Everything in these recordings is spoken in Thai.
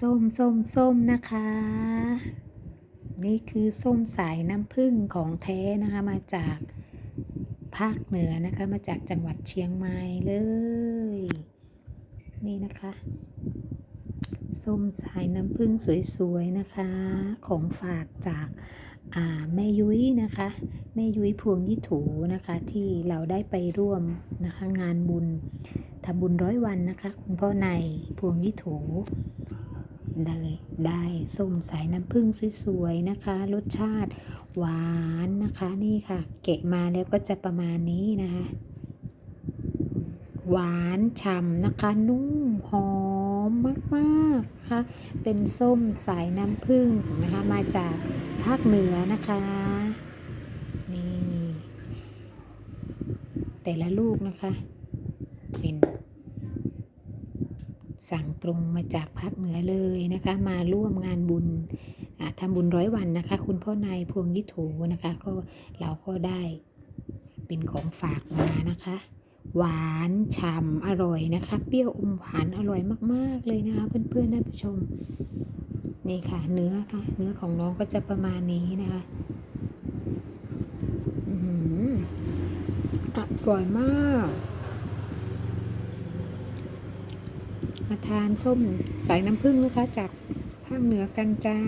ส้มส้มส้มนะคะ นี่คือส้มสายน้ำผึ้งของแท้นะคะมาจากภาคเหนือนะคะมาจากจังหวัดเชียงใหม่เลย นี่นะคะส้มสายน้ำผึ้งสวยๆนะคะ ของฝากจากาแม่ยุ้ยนะคะ แม่ยุ้ยพวงยี่ถูนะคะ ที่เราได้ไปร่วมนะคะงานบุญทำบุญร้อยวันนะคะ คุณพ่อในพวงยี่ถู ได้ได้ส้มสายน้ำผึ้งสวยๆนะคะ รสชาติหวานนะคะนี่ค่ะ เกะมาแล้วก็จะประมาณนี้นะคะ หวานฉ่ำนะคะนุ่มหอมมากๆนะคะเป็นส้มสายน้ำผึ้งนะคะมาจากภาคเหนือนะคะนี่แต่ละลูกนะคะเป็น สั่งตรงมาจากภาคเหนือเลยนะคะ มาร่วมงานบุญอ่าทำบุญร้อยวันนะคะ คุณพ่อนายพวงยิโถนะคะ ก็เราก็ได้เป็นของฝากมานะคะ หวานฉ่ำอร่อยนะคะ เปรี้ยวอมหวานอร่อยมากๆเลยนะคะ เพื่อนๆท่านผู้ชมนี่ค่ะ เนื้อค่ะ เนื้อของน้องก็จะประมาณนี้นะคะอื้อหืออร่อยมาก มาทานส้มสายน้ำผึ้งนะคะจากภาคเหนือกันจ้า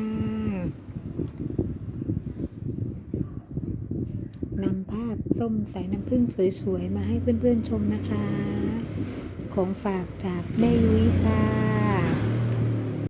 นำภาพส้มสายน้ำผึ้งสวยๆ มาให้เพื่อนๆชมนะคะ ของฝากจากแม่ยุ้ยค่ะ